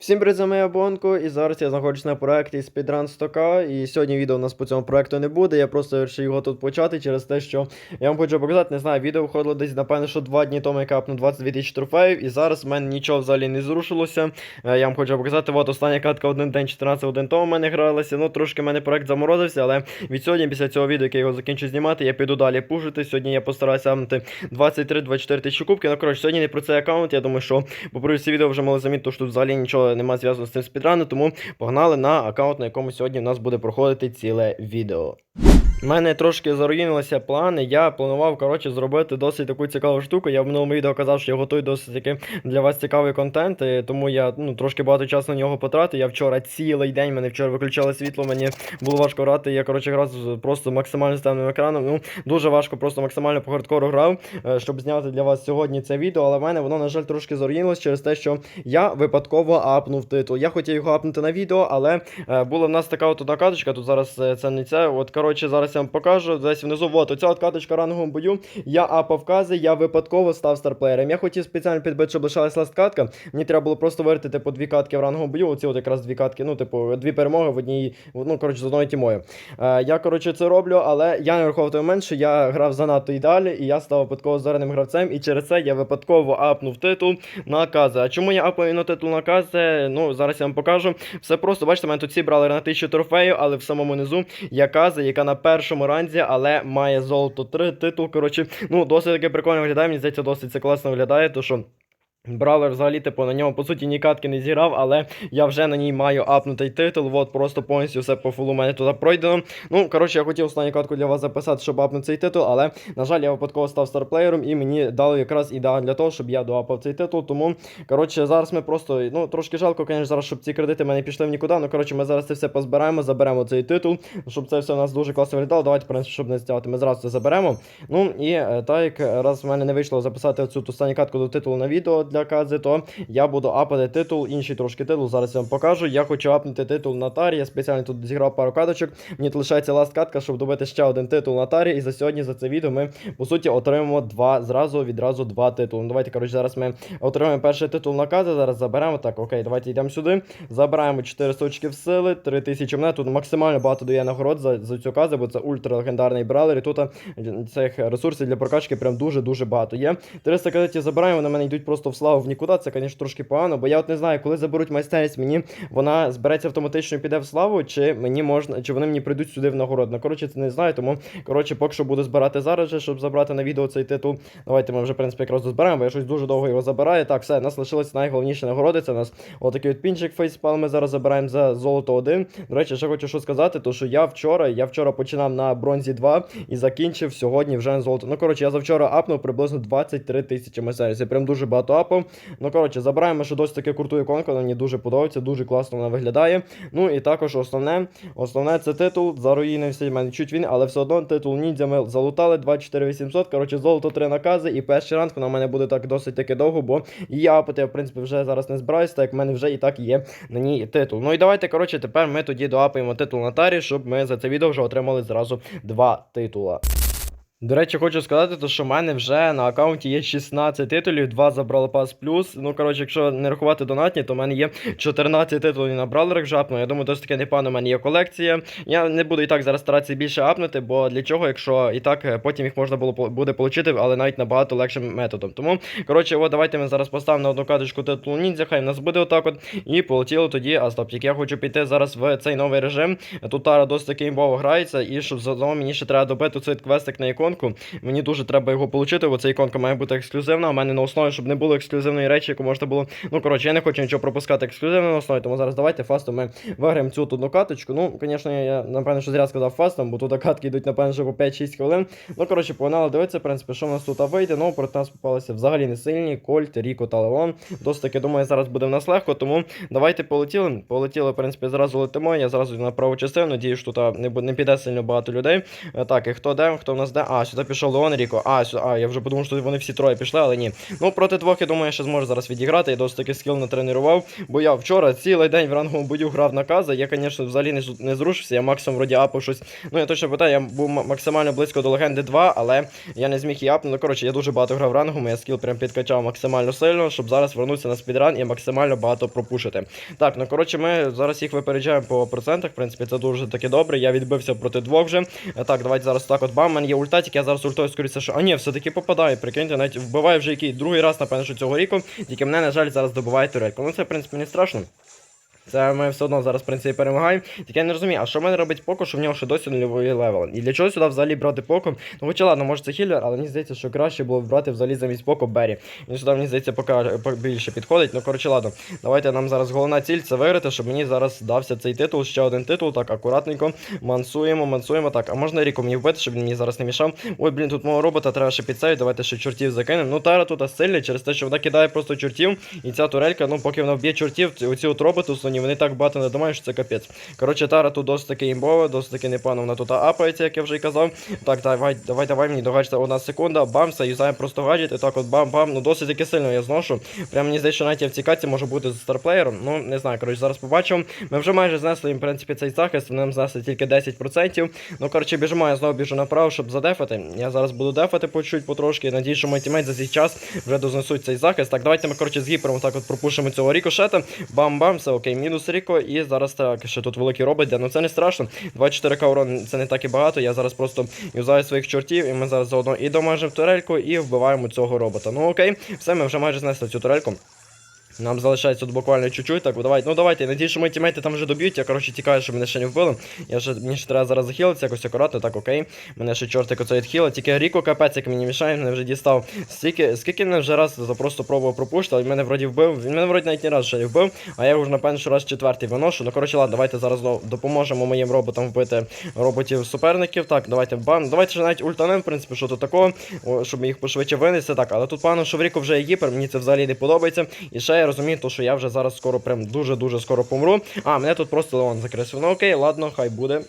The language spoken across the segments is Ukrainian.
Всім привіт, з вами Бонко, і зараз я знаходжусь на проєкті Speedrun 100K, і сьогодні відео у нас по цьому проєкту не буде, я просто вирішив його тут почати через те, що я вам хочу показати, не знаю, відео виходило десь, напевно, що два дні тому я капнув 22 тисячі трофеїв, і зараз в мене нічого взагалі не зрушилося. Е, Я вам хочу показати, от остання катка один день 14 один тому в мене гралася, ну трошки в мене проєкт заморозився, але від сьогодні, після цього відео, яке я його закінчу знімати, я піду далі пушити. Сьогодні я постараюся амнути 23-24 тисячі кубків, ну коротше, сьогодні не про цей аккаунт, я думаю, що по ці відео вже мали замітити, що тут взагалі нічого немає зв'язано з цим спідраном, тому погнали на аккаунт, на якому сьогодні у нас буде проходити ціле відео. У мене трошки заруїнилися плани. Я планував коротше зробити досить таку цікаву штуку. Я в минулому відео казав, що я готую досить таки для вас цікавий контент, тому я ну трошки багато часу на нього потратив. Я вчора цілий день мене вчора виключали світло, мені було важко грати. Я коротше грав просто максимально з темним екраном. Ну дуже важко, просто максимально по хардкору грав, е, щоб зняти для вас сьогодні це відео. Але в мене воно на жаль трошки заруїнилось через те, що я випадково апнув титул. Я хотів його апнути на відео, але е, була в нас така от одна каточка. Тут зараз е, це не це. От коротше, зараз я вам покажу. Десь внизу, от оця от каточка ранговому бою. Я апав кази, я випадково став старплеєром. Я хотів спеціально підбити, щоб лишалась ласт катка. Мені треба було просто вирити по дві катки в ранговому бою. Оці от якраз дві катки, ну, типу, дві перемоги в одній, ну, коротше, з одною тімою. Е, я, коротше, це роблю, але я не враховував той момент, що я грав занадто ідеально, і я став випадково зоряним гравцем, і через це я випадково апнув титул на кази. А чому я апаю на титул на кази? Ну, зараз я вам покажу. Все просто, бачите, мене тут всі брали на 1000 трофеїв, але в самому низу є каза, яка на першому ранзі, але має золото 3 титул. Коротше, ну, досить таки прикольно виглядає. Мені здається, досить це класно виглядає, то що. Бравлер взагалі, типу, на ньому, по суті, ні катки не зіграв, але я вже на ній маю апнутий титул. От просто повністю все по фулу мене туди пройдено. Ну, коротше, я хотів останню катку для вас записати, щоб апнути цей титул, але, на жаль, я випадково став старплеєром і мені дали якраз ідеально для того, щоб я доапав цей титул. Тому, коротше, зараз ми просто, ну, трошки жалко, звісно, зараз, щоб ці кредити мене пішли в нікуди. Ну, коротше, ми зараз це все позбираємо, заберемо цей титул, щоб це все у нас дуже класно виглядало. Давайте, в принципі, щоб не стягати, ми зразу це заберемо. Ну, і е, так як раз в мене не вийшло записати цю останню катку до титулу на відео для кази, то я буду апати титул, інший трошки титул. Зараз я вам покажу. Я хочу апнути титул на тарі. Я спеціально тут зіграв пару каточок. Мені лишається ласт катка, щоб добити ще один титул на тарі. І за сьогодні за це відео ми по суті отримаємо два зразу відразу два титули. Ну, давайте, коротше, зараз ми отримаємо перший титул на кази. Зараз заберемо. Так, окей, давайте йдемо сюди. Забираємо 400 очків сили, 3000 монет. Тут максимально багато дає нагород за, за цю казу, бо це ультра легендарний бралер. І тут е, цих ресурсів для прокачки прям дуже-дуже багато є. 300 кредитів забираємо, вони мене йдуть просто в славу в нікуди. Це, звісно, трошки погано, бо я от не знаю, коли заберуть майстерність, мені вона збереться автоматично і піде в славу, чи мені можна, чи вони мені прийдуть сюди в нагород. Ну, коротше, це не знаю, тому коротше, поки що буду збирати зараз, же, щоб забрати на відео цей титул. Давайте ми вже, в принципі, якраз дозберемо, бо я щось дуже довго його забираю. Так, все, нас лишилось найголовніше нагороди. Це у нас отакий от пінчик фейспал. Ми зараз забираємо за золото 1. До речі, ще хочу що сказати, то що я вчора, я вчора починав на бронзі 2 і закінчив сьогодні вже на золото. Ну, коротше, я завчора апнув приблизно 23 тисячі майстерів. Це прям дуже багато апав. Ну, коротше, забираємо ще досить таки круту іконку, мені дуже подобається, дуже класно вона виглядає. Ну і також основне, основне це титул. Заруїнився в мене чуть він, але все одно титул ніндзя ми залутали 24800. Коротше, золото 3 накази і перший ранг вона в мене буде так досить таки довго, бо апати я, в принципі, вже зараз не збираюся, так як в мене вже і так є на ній титул. Ну і давайте, коротше, тепер ми тоді доапаємо титул на тарі, щоб ми за це відео вже отримали зразу два титула. До речі, хочу сказати, то, що в мене вже на аккаунті є 16 титулів, 2 за Brawl Pass плюс. Ну, коротше, якщо не рахувати донатні, то в мене є 14 титулів на бравлерах вже апну. Я думаю, досить таки непогано в мене є колекція. Я не буду і так зараз старатися більше апнути, бо для чого, якщо і так е, потім їх можна було буде отримати, але навіть набагато легшим методом. Тому, коротше, от давайте ми зараз поставимо на одну каточку титулу ніндзя, хай в нас буде отак от. І полетіло тоді, а стоп, як я хочу піти зараз в цей новий режим. Тут Тара досить таки імбово грається, і щоб заодно мені ще треба добити цей квестик на іконку. Мені дуже треба його отримати, бо ця іконка має бути ексклюзивна. У мене на основі, щоб не було ексклюзивної речі, яку можна було. Ну, коротше, я не хочу нічого пропускати ексклюзивно на основі, тому зараз давайте фастом ми виграємо цю одну каточку. Ну, звісно, я напевно, що зря сказав фастом, бо тут катки йдуть, напевно, що по 5-6 хвилин. Ну, коротше, погнали дивитися, в принципі, що в нас тут вийде. Ну, проти нас попалися взагалі не сильні. Кольт, Ріко та Леон. Досить таки, думаю, зараз буде в нас легко, тому давайте полетіли. Полетіли, в принципі, зразу летимо. Я зразу на праву частину. Надію, що тут не, не піде сильно багато людей. Е, Так, і хто де, хто в нас де? А, А, сюди пішов Леон Ріко. А, сюди, а, я вже подумав, що вони всі троє пішли, але ні. Ну, проти двох, я думаю, я ще зможу зараз відіграти. Я досить таки скіл натренував. Бо я вчора цілий день в ранговому бою грав на каза. Я, звісно, взагалі не, не зрушився. Я максимум вроді апав щось. Ну, я точно питаю, я був максимально близько до легенди 2, але я не зміг її апнути. Ну, коротше, я дуже багато грав рангом, я скіл прям підкачав максимально сильно, щоб зараз вернутися на спідран і максимально багато пропушити. Так, ну коротше, ми зараз їх випереджаємо по процентах. В принципі, це дуже таки добре. Я відбився проти двох вже. Так, давайте зараз так от бам. Мене є ультатик, я зараз ультою скоріше, що. А ні, все-таки попадає. Прикиньте, навіть вбиває вже який другий раз, напевно, що цього ріку. Тільки мене, на жаль, зараз добиває турельку. Ну це, в принципі, не страшно. Це ми все одно зараз, в принципі, перемагаємо. Тільки я не розумію, а що в мене робить поко, що в нього ще досі нульовий левел? І для чого сюди взагалі брати поко? Ну, хоча ладно, може це хіллер, але мені здається, що краще було б брати взагалі замість поко Беррі. Він сюди, мені здається, поки більше підходить. Ну, коротше, ладно. Давайте нам зараз головна ціль це виграти, щоб мені зараз дався цей титул, ще один титул. Так, акуратненько. Мансуємо, мансуємо. Так, а можна Ріко мені вбити, щоб він мені зараз не мішав. Ой, блін, тут мого робота треба ще підсейвити. Давайте ще чортів закинемо. Ну, Тара тут сильний через те, що вона кидає просто чортів. І ця турелька, ну, поки вона вб'є чортів, оці от роботи вони так багато не думають, що це капець. Коротше, Тара тут досить таки імбова, досить таки непогано вона тут апається, як я вже й казав. Так, давай, давай, давай мені догачте одна секунда. Бам, все, юзаємо просто гаджет. І так от бам-бам. Ну досить таки сильно я зношу. Прям мені здається, що навіть я в цій каці може бути з старплеєром. Ну, не знаю, коротше, зараз побачимо. Ми вже майже знесли їм, в принципі, цей захист, вони нам знесли тільки 10%. Ну, коротше, біжимо, я знову біжу направо, щоб задефати. Я зараз буду дефати по чуть потрошки. Надію, що мої тімейт за цей час вже дознесуть цей захист. Так, давайте ми, коротше, з гіпером так от пропушимо цього рікошета. Бам-бам, все окей, мінус Ріко. І зараз так, ще тут великий робот, де, ну це не страшно. 24к урон це не так і багато. Я зараз просто юзаю своїх чортів, і ми зараз заодно і домажемо турельку, і вбиваємо цього робота. Ну окей, все, ми вже майже знесли цю турельку. Нам залишається тут буквально чуть-чуть, так, давайте, ну давайте, надію, що мої тімейти там вже доб'ють, я, коротше, тікаю, щоб мене ще не вбили. Я ще, мені ще треба зараз захилитися, якось акуратно, так, окей. Мене ще чортик оце відхилить, тільки Ріко капець, як мені мішає, мене вже дістав. Скільки, скільки мене вже раз просто пробував пропушити, але мене вроді вбив, він мене вроді навіть не раз ще не вбив, а я вже, напевно, що раз четвертий виношу. Ну, коротше, ладно, давайте зараз допоможемо моїм роботам вбити роботів суперників. Так, давайте бан. Давайте ще навіть ультанем, в принципі, що тут такого, щоб їх пошвидше винести. Так, але тут пану, що в Ріко вже є гіпер, мені це взагалі не подобається. І ще я розумію, то, що я вже зараз скоро прям дуже-дуже скоро помру. А, мене тут просто Леон. Ну окей, ладно, хай буде.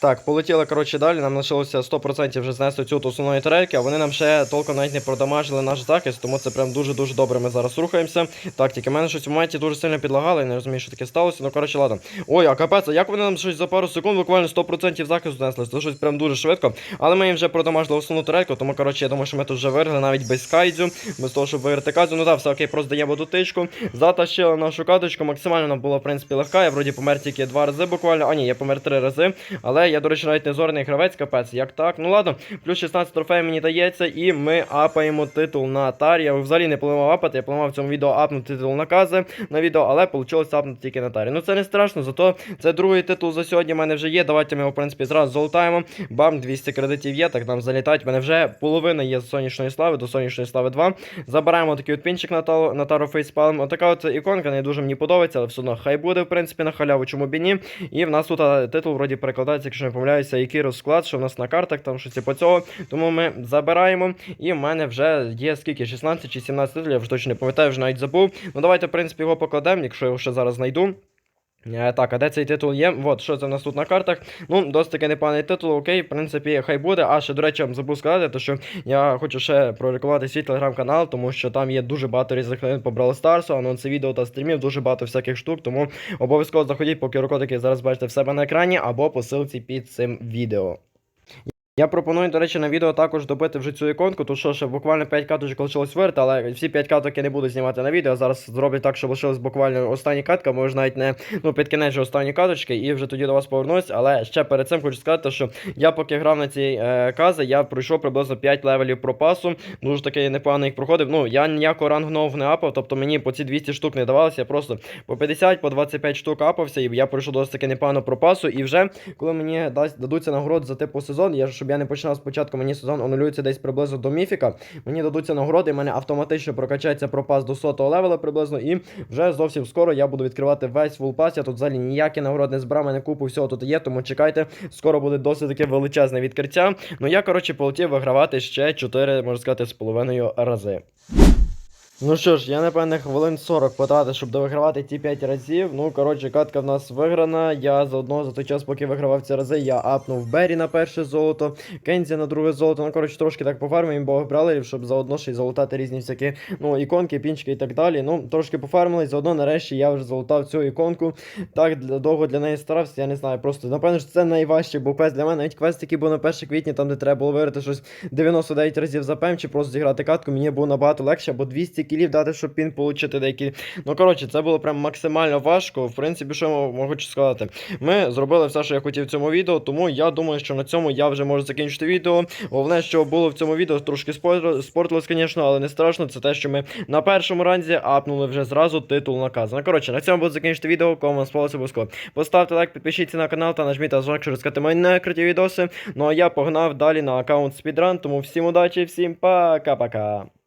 Так, полетіли, коротше, далі. Нам лишилося 100% вже знести цю основної турельки, а вони нам ще толком навіть не продамажили наш захист, тому це прям дуже-дуже добре. Ми зараз рухаємося. Так, тільки мене щось в моменті дуже сильно підлагало, я не розумію, що таке сталося. Ну, коротше, ладно. Ой, а капець, як вони нам щось за пару секунд буквально 100% захисту знесли? Це щось прям дуже швидко. Але ми їм вже продамажили основну турельку, тому, коротше, я думаю, що ми тут вже виграли навіть без кайдзю, без того, щоб виграти кайдзю. Ну так, все окей, просто даємо дотичку. Затащили нашу каточку, максимально нам була, в принципі, легка. Я вроді помер тільки два рази буквально. А ні, я помер три рази. Але я, до речі, навіть не зорний гравець, капець. Як так? Ну ладно, плюс 16 трофеїв мені дається, і ми апаємо титул на Атарі. Я взагалі не планував апати, я планував в цьому відео апнути титул накази на відео, але вийшло апнути тільки на Атарі. Ну це не страшно, зато це другий титул за сьогодні в мене вже є. Давайте ми його, в принципі, зразу золотаємо. Бам, 200 кредитів є, так нам залітають. У мене вже половина є з сонячної слави до сонячної слави 2. Забираємо такий от пінчик на Тару, на Тару Фейспалм. Отака от іконка не дуже мені подобається, але все одно хай буде, в принципі, на халяву, чому б і ні. І в нас тут титул вроді перекладається, якщо не помиляюся, який розклад, що в нас на картах, там щось по цього. Тому ми забираємо. І в мене вже є скільки? 16 чи 17 титулів, я вже точно не пам'ятаю, вже навіть забув. Ну давайте, в принципі, його покладемо, якщо я його ще зараз знайду. Е, Так, а де цей титул є? От, що це в нас тут на картах? Ну, досить таки непоганий титул, окей, в принципі, хай буде. А ще, до речі, забув сказати, то що я хочу ще прорекламувати свій телеграм-канал, тому що там є дуже багато різних новин по Brawl Stars, анонси відео та стрімів, дуже багато всяких штук, тому обов'язково заходіть, поки рокотики зараз бачите в себе на екрані, або по ссылці під цим відео. Я пропоную, до речі, на відео також добити вже цю іконку, то що ще буквально 5 каточок лишилось вирти, але всі 5 каток я не буду знімати на відео. Зараз зроблю так, щоб лишилась буквально остання катка, може навіть не ну, під кінець останні каточки, і вже тоді до вас повернусь. Але ще перед цим хочу сказати, що я поки грав на цій е, кази, я пройшов приблизно 5 левелів пропасу. Дуже таки непогано їх проходив. Ну, я ніякого рангу нового не апав, тобто мені по ці 200 штук не давалося, я просто по 50, по 25 штук апався, і я пройшов досить таки непогано пропасу. І вже коли мені дадуться нагороди за типу сезон, я я не починав спочатку, мені сезон анулюється десь приблизно до міфіка. Мені дадуться нагороди, і мене автоматично прокачається пропас до сотого левела приблизно, і вже зовсім скоро я буду відкривати весь фулпас. Я тут взагалі ніякі нагороди не збирав, мене купу всього тут є, тому чекайте, скоро буде досить таке величезне відкриття. Ну я, коротше, полетів вигравати ще 4, можна сказати, з половиною рази. Ну що ж, я напевне хвилин 40 потратив, щоб довигравати ті 5 разів. Ну, коротше, катка в нас виграна. Я заодно за той час, поки вигравав ці рази, я апнув Бері на перше золото, Кензі на друге золото. Ну, коротше, трошки так пофармив імбових бралерів, щоб заодно ще й залутати різні всякі ну, іконки, пінчики і так далі. Ну, трошки пофармили, заодно нарешті я вже залутав цю іконку. Так для, довго для неї старався, я не знаю. Просто напевно що це найважчий був квест для мене. Навіть квест, який був на 1 квітні, там де треба було виграти щось 99 разів за пем, чи просто зіграти катку, мені було набагато легше, бо 200 кілів дати, щоб пін отримати деякі. Ну коротше, це було прям максимально важко. В принципі, що я можу сказати? Ми зробили все, що я хотів в цьому відео, тому я думаю, що на цьому я вже можу закінчити відео. Головне, що було в цьому відео, трошки спор- спортилось, звісно, але не страшно. Це те, що ми на першому ранзі апнули вже зразу титул наказу. Ну коротше, на цьому буду закінчити відео. Кому вам сподобалося обов'язково. Поставте лайк, підпишіться на канал та нажміть на дзвоник, щоб розказати мої некриті відоси. Ну а я погнав далі на аккаунт Speedrun, тому всім удачі, всім пока-пока.